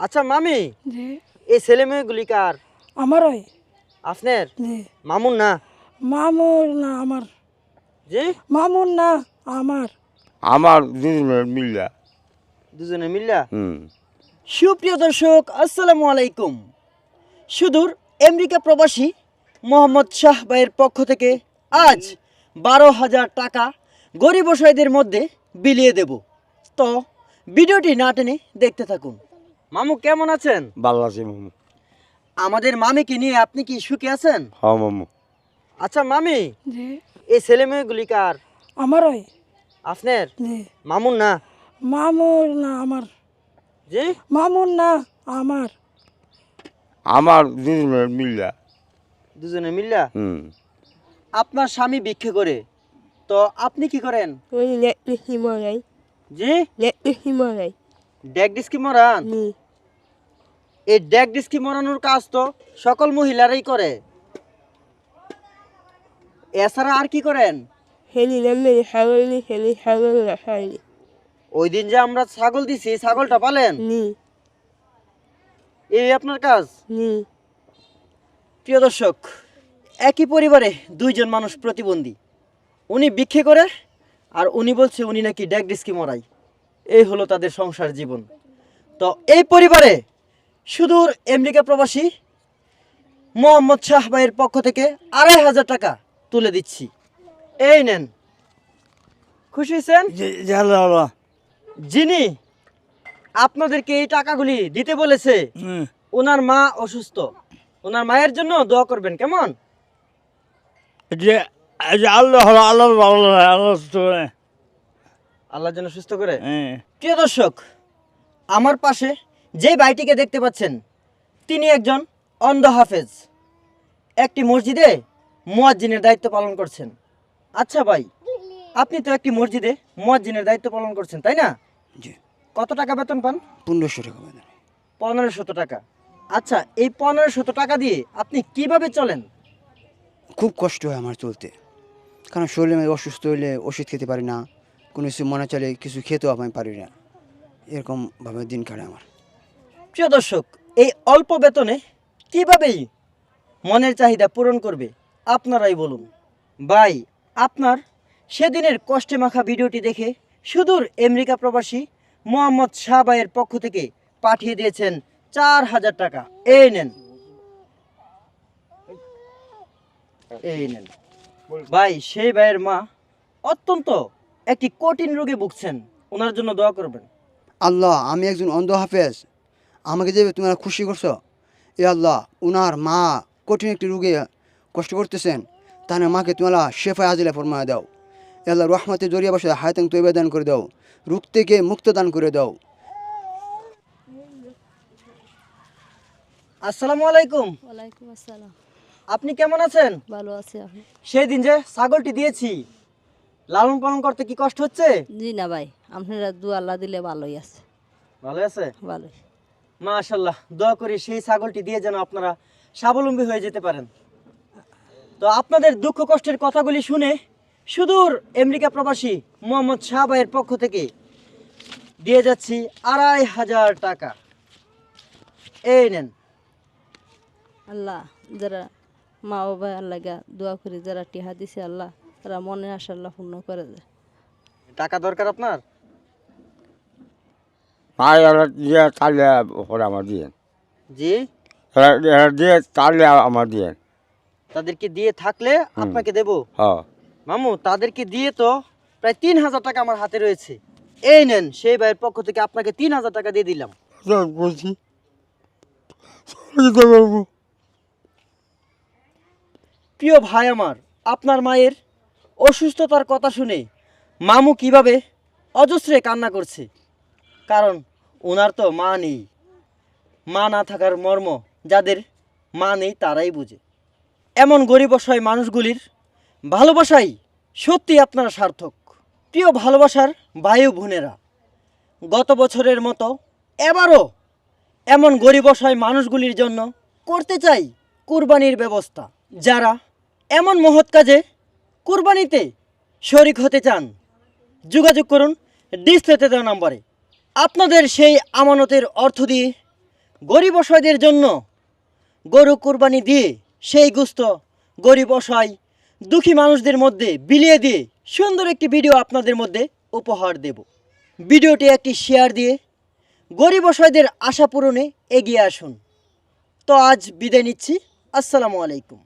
আচ্ছা মামি। জি। এই ছেলে মেয়েগুলি কার? আমারই। আপনার? জি। মামুন না? মামুর না আমার। জি? মামুর না আমার। আমার দুজনের মিল্লা। দুজনে মিল্লা? হুম। সুপ্রিয় দর্শক আসসালামু আলাইকুম। সুদূর আমেরিকা প্রবাসী মোহাম্মদ শাহ ভাইয়ের পক্ষ থেকে আজ বারো হাজার টাকা গরিব অসহায়দের মধ্যে বিলিয়ে দেব। তো ভিডিওটি না টেনে দেখতে থাকুন। মামু কেমন আছেন? ভালো আছে মামু। আমাদের মামিকে নিয়ে আপনি কি সুখে আছেন? হ মামু। আচ্ছা মামি জি। এই ছেলে মেয়েগুলি কার? আমারই। আপনার? জি। মামুন না? মামুর না আমার। জি? মামুর না আমার। আমার দুজনের মিল্লা। দুজনে মিল্লা? হুম। আপনার স্বামী ভিক্ষে করে। তো আপনি কি করেন? ওই নেটে হিমালয় জি? নেটে হিমালয় ড্যাগ ডিস্কি মরান? নি এই ড্যাগ ডিস্কি মরানোর কাজ তো সকল মহিলারাই করে। এছাড়া আর কি করেন? ওই দিন যে আমরা ছাগল দিছি ছাগলটা পালেন? নি। এই আপনার কাজ? নি। প্রিয় দর্শক একই পরিবারে দুইজন মানুষ প্রতিবন্ধী। উনি ভিক্ষে করে আর উনি বলছে উনি নাকি ড্যাগ ডিস্কি মরাই। এই হলো তাদের সংসার জীবন। তো এই পরিবারে সুদূর আমেরিকা প্রবাসী মোহাম্মদ শাহ ভাইয়ের পক্ষ থেকে আড়াই হাজার টাকা তুলে দিচ্ছি। এই নেন। খুশি হয়েছেন? যিনি আপনাদেরকে এই টাকাগুলি দিতে বলেছে ওনার মা অসুস্থ। ওনার মায়ের জন্য দোয়া করবেন কেমন? আল্লাহ আল্লাহ জন্য সুস্থ করে। হ্যাঁ। প্রিয় দর্শক আমার পাশে যে ভাইটিকে দেখতে পাচ্ছেন তিনি একজন অন্ধ হাফেজ। একটি মসজিদে মুয়াজ্জিনের দায়িত্ব পালন করছেন। আচ্ছা ভাই আপনি তো একটি মসজিদে মুয়াজ্জিনের দায়িত্ব পালন করছেন তাই না? জি। কত টাকা বেতন পান? পনেরোশো টাকা বেতন। পনেরো শত টাকা। আচ্ছা এই পনেরো শত টাকা দিয়ে আপনি কীভাবে চলেন? খুব কষ্ট হয় আমার চলতে। কারণ শরীরে আমি অসুস্থ হইলে ওষুধ খেতে পারি না কোনো কিছু মনে চলে কিছু খেতেও আমি পারি না। এরকমভাবে দিন কাটে আমার। প্রিয় দর্শক, এই অল্প বেতনে কিভাবেই মনের চাহিদা পূরণ করবে, আপনারাই বলুন। ভাই, আপনার সেদিনের কষ্টে মাখা ভিডিওটি দেখে সুদূর আমেরিকা প্রবাসী মোহাম্মদ শাহ ভাইয়ের পক্ষ থেকে পাঠিয়ে দিয়েছেন চার হাজার টাকা। এই নেন। এই নেন। ভাই, সেই ভাইয়ের মা অত্যন্ত একটি কঠিন রোগে ভুগছেন। ওনার জন্য দোয়া করবেন। আল্লাহ, আমি একজন অন্ধ হাফেজ। আমাকে যে তোমরা খুশি করছ এ আল্লাহ উনার মা কঠিন একটি রোগে কষ্ট করতেছেন তাহলে মাকে তোমরা শেফা আজিলা ফরমায় দাও। এ আল্লাহ রহমতে জড়িয়ে বসে হায়তাং তৈবা দান করে দাও রোগ থেকে মুক্ত দান করে দাও। আসসালামু আলাইকুম। ওয়ালাইকুম আসসালাম। আপনি কেমন আছেন? ভালো আছি আপনি? সেই দিন যে ছাগলটি দিয়েছি লালন পালন করতে কি কষ্ট হচ্ছে? জি না ভাই আপনারা দু আল্লাহ দিলে ভালোই আছে। ভালো আছে? ভালোই। মাশাল্লাহ দোয়া করে সেই ছাগলটি দিয়ে যেন আপনারা স্বাবলম্বী হয়ে যেতে পারেন। তো আপনাদের দুঃখ কষ্টের কথাগুলি শুনে সুদূর আমেরিকা প্রবাসী মোহাম্মদ শাহ ভাইয়ের পক্ষ থেকে দিয়ে যাচ্ছি আড়াই হাজার টাকা। এই নেন। আল্লাহ যারা মা বাবা আল্লাহ গা দোয়া করি যারা টিহা দিছে আল্লাহ তারা মনে আশা আল্লাহ পূর্ণ করে দেয়। টাকা দরকার আপনার? মায়ের এরা দিয়ে তাহলে ওরা আমার দিয়ে। জি? এরা দিয়ে তাহলে আমার দিয়ে। তাদেরকে দিয়ে থাকলে আপনাকে দেবো? হ্যাঁ মামু তাদেরকে দিয়ে তো প্রায় তিন হাজার টাকা আমার হাতে রয়েছে। এই নেন সেই ভাইয়ের পক্ষ থেকে আপনাকে তিন হাজার টাকা দিয়ে দিলাম। বলছি। চলে প্রিয় ভাই আমার আপনার মায়ের অসুস্থতার কথা শুনে মামু কীভাবে অজস্রে কান্না করছে। কারণ ওনার তো মা নেই। মা না থাকার মর্ম যাদের মা নেই তারাই বুঝে। এমন গরিব অসহায় মানুষগুলির ভালোবাসাই সত্যি আপনারা সার্থক। প্রিয় ভালোবাসার বায়ু বোনেরা, গত বছরের মতো এবারও এমন গরিব অসহায় মানুষগুলির জন্য করতে চাই কুরবানির ব্যবস্থা। যারা এমন মহৎ কাজে কুরবানিতে শরিক হতে চান, যোগাযোগ করুন ডিসপ্লেতে দেওয়া নম্বরে। আপনাদের সেই আমানতের অর্থ দিয়ে গরিব অসহায়দের জন্য গরু কোরবানি দিয়ে সেই গুস্ত গরিব অসহায়, দুঃখী মানুষদের মধ্যে বিলিয়ে দিয়ে সুন্দর একটি ভিডিও আপনাদের মধ্যে উপহার দেব। ভিডিওটি একটি শেয়ার দিয়ে গরিব অসহায়দের আশা পূরণে এগিয়ে আসুন। তো আজ বিদায় নিচ্ছি। আসসালামু আলাইকুম।